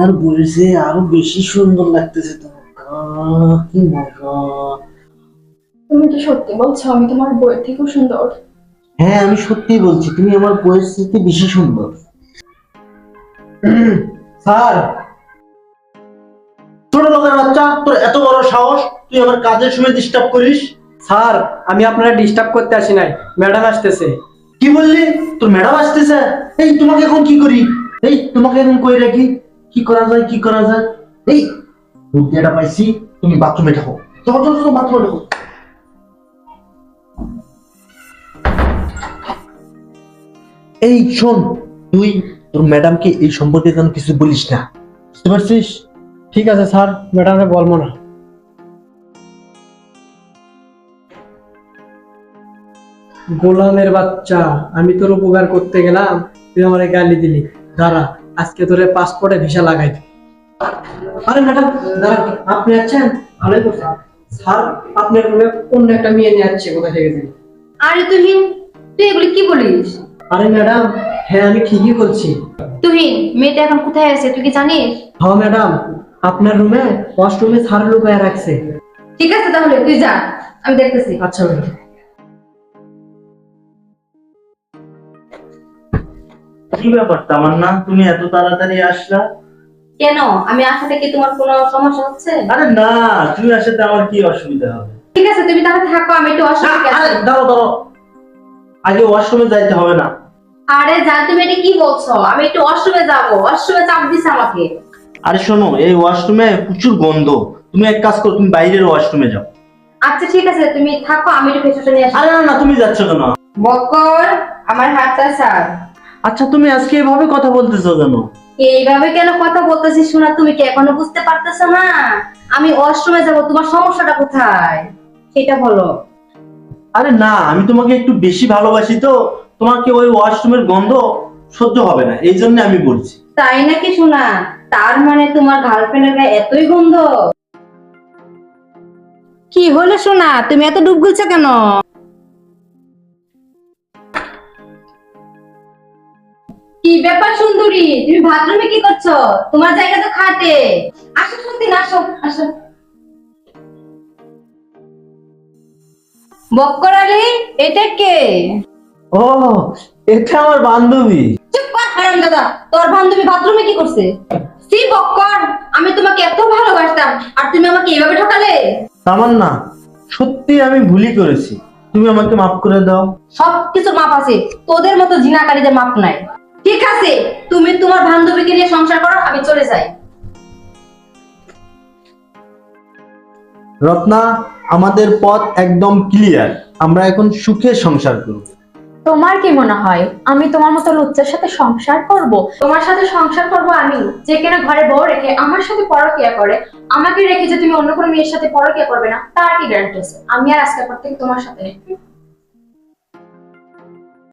আমার বয়সে আরও বেশি সুন্দর লাগতেছে তোমাকে। তুমি কি সত্যি বলছো? আমি তোমার বইয়ের থেকেও সুন্দর। হ্যাঁ আমি সত্যি বলছি তুমি আমার বয়স থেকে বেশি সুন্দর। স্যার ছোট লোকের বাচ্চা তোর এত বড় সাহস তুই আমার কাজের সময় ডিস্টার্ব করিস? স্যার আমি আপনারা ডিস্টার্ব করতে আসি নাই ম্যাডাম আসতেছে। কি বললি? তোর ম্যাডাম আসতেছে? এই তোমাকে এখন কি করি? এই তোমাকে এখন কই রাখি? কি করা যায়, কি করা যায়? এই বুদ্ধিটা পাইছি, তুমি বাথরুমে ঢাকো চলো চলো চলো বাথরুমে ঢাকো এই শোন, তুই তোর ম্যাডামকে এই সম্পর্কে যেন কিছু বলিস না। বুঝতে পারছিস? ঠিক আছে স্যার ম্যাডামকে বলব না। গোলামের বাচ্চা, আমি তোর উপকার করতে গেলাম, তুই আমার গালি দিলি। দাঁড়া আজকে তোরে পাসপোর্টে ভিসা লাগাই দিই আরে ম্যাডাম দাঁড়া আপনি আছেন? ভালোই করছেন স্যার আপনার রুমে অন্য একটা মেয়ে নিয়ে আসছে কোথা থেকে জানি। আরে তুহিন তুই এগুলি কি বলিস? আরে ম্যাডাম হ্যাঁ আমি ঠিকই বলছি। তুহিন মেয়েটা এখন কোথায় আছে তুই কি জানিস? হ্যাঁ ম্যাডাম আপনার রুমে ওয়াশরুমে স্যার লুকায় রাখছে। ঠিক আছে তাহলে তুই যা আমি দেখতেছি। আচ্ছা ম্যাডাম। কি ব্যাপার? তামান্না তুমি এত তাড়াতাড়ি আসলা? কেন? আমি আসাতে কি তোমার কোনো সমস্যা হচ্ছে? আরে না তুমি আসাতে আমার কি অসুবিধা হবে? ঠিক আছে তুমি তাহলে থাকো আমি একটু অসুবিধা আরে দাঁড়ো দাঁড়ো আগে ওয়াশরুমে যাইতে হবে না। আরে যা তুমি এটা কি বলছো? আমি একটু অশ্রমে যাব। অশ্রমে চাপ দিছে আমাকে। আরে শোনো এই ওয়াশরুমে প্রচুর গন্ধ। তুমি এক কাজ করো তুমি বাইরের ওয়াশরুমে যাও। আচ্ছা ঠিক আছে তুমি থাকো আমি একটু ফেসওয়াশটা নিয়ে আসি। আরে না না তুমি যাচ্ছ কেন? বকর আমার হাতটা স্যার আচ্ছা তুমি আজকে এভাবে কথা বলতেছো কেন? এইভাবে কেন কথা বলতেছিস শোনা তুমি কি এখনও বুঝতে পারতেছো না? আমি অশ্রমে যাব তোমার সমস্যাটা কোথায়? সেটা বলো। আরে না আমি তোমাকে একটু বেশি ভালোবাসি তো তোমাকে ওই ওয়াশরুমের গন্ধ সহ্য হবে না এই জন্য আমি বলছি। তাই নাকি শোনা? তার মানে তোমার গার্লফ্রেন্ডের গায়ে এতই গন্ধ? কি হলো শোনা? তুমি এত ডুব গুলছো কেন? ব্যাপার সুন্দরী তুমি বাথরুমে কি করছ? তোমার জায়গা তো খাটে। আসো সত্যি না আসো আসো। বক্কর আলী এটা কে? ও এটা আমার বান্ধবী। চুপ কর হারাম দাদা। তোর বান্ধবী বাথরুমে কি করছে? সি বক্কর আমি তোমাকে এত ভালোবাসতাম আর তুমি আমাকে এভাবে ঠকালে? তামান্না সত্যি আমি ভুলই করেছি। তুমি আমাকে মাফ করে দাও। সব কিছু মাপ আছে। তোদের মতো জিনাকারীদের মাপ নাই। ঠিক আছে তুমি তোমার বান্ধবীকে নিয়ে সংসার করো আমি চলে যাই। রত্না আমাদের পথ একদম ক্লিয়ার আমরা এখন সুখে সংসার করব। তোমার কি মনে হয় আমি তোমার মতো লুচ্চার সাথে সংসার করব? তোমার সাথে সংসার করব আমি। যে কিনা ঘরে বউ রেখে আমার সাথে পরকিয়া করে আমাকে রেখে যে তুমি অন্য কোনো মেয়ের সাথে পরকিয়া করবে না তার কি গ্যারান্টি আছে? আমি আর আজকে পর থেকে তোমার সাথে নেই।